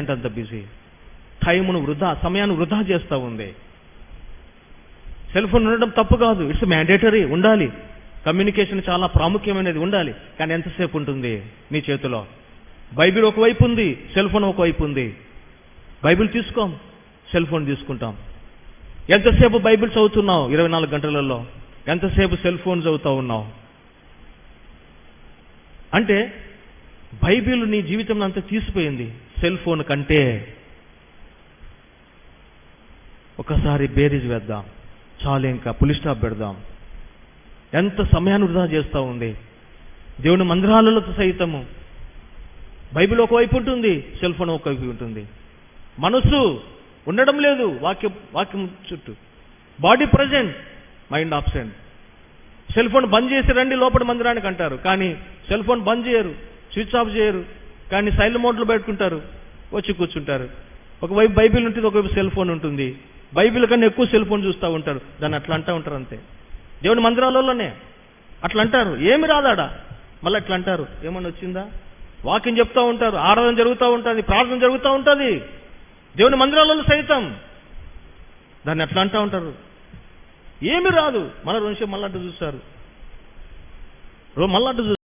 అంటే అంత బిజీ టైమును వృధా సమయాన్ని వృధా చేస్తూ ఉంది. సెల్ ఫోన్ ఉండడం తప్పు కాదు. ఇట్స్ మ్యాండేటరీ ఉండాలి. కమ్యూనికేషన్ చాలా ప్రాముఖ్యమైనది ఉండాలి. కానీ ఎంతసేపు ఉంటుంది నీ చేతిలో? బైబిల్ ఒకవైపు ఉంది సెల్ ఫోన్ ఒకవైపు ఉంది. బైబిల్ తీసుకోం సెల్ ఫోన్ తీసుకుంటాం. ఎంతసేపు బైబిల్ చదువుతున్నావు? ఇరవై నాలుగు గంటలలో. ఎంతసేపు సెల్ ఫోన్ చదువుతూ ఉన్నావు? అంటే బైబిల్ నీ జీవితం అంతా తీసిపోయింది. సెల్ ఫోన్ కంటే ఒకసారి బేరీజ్ వేద్దాం. చాలు ఇంకా పులి స్టాప్ పెడదాం. ఎంత సమయాన్ని వృధా చేస్తూ ఉంది దేవుని మందిరాలలో సైతము. బైబిల్ ఒకవైపు ఉంటుంది సెల్ ఫోన్ ఒకవైపు ఉంటుంది. మనస్సు ఉండడం లేదు వాక్యం వాక్యం చుట్టూ. Body present mind absent. Cell phone బంద్ చేసి రండి లోపల మందిరానికి అంటారు. కానీ సెల్ ఫోన్ బంద్ చేయరు స్విచ్ ఆఫ్ చేయరు. కానీ సైలెంట్ మోడ్లో పెట్టుకుంటారు. వచ్చి కూర్చుంటారు. ఒకవైపు బైబిల్ ఉంటుంది ఒకవైపు సెల్ ఫోన్ ఉంటుంది. బైబిల్ కన్నా ఎక్కువ సెల్ ఫోన్ చూస్తూ ఉంటారు. దాన్ని అట్లా అంటూ ఉంటారు అంతే. దేవుని మందిరాలలోనే అట్లా అంటారు. ఏమి రాదాడా? మళ్ళీ అట్లా అంటారు. ఏమన్నా వచ్చిందా? వాకింగ్ చెప్తా ఉంటారు ఆరాధన జరుగుతూ ఉంటుంది ప్రార్థన జరుగుతూ ఉంటుంది. దేవుని మందిరాలలో సైతం. దాన్ని అట్లా అంటూ ఉంటారు. ఏమి రాదు. మన రెండు మళ్ళీ అడ్డు చూస్తారు. రో మళ్ళీ అడ్డు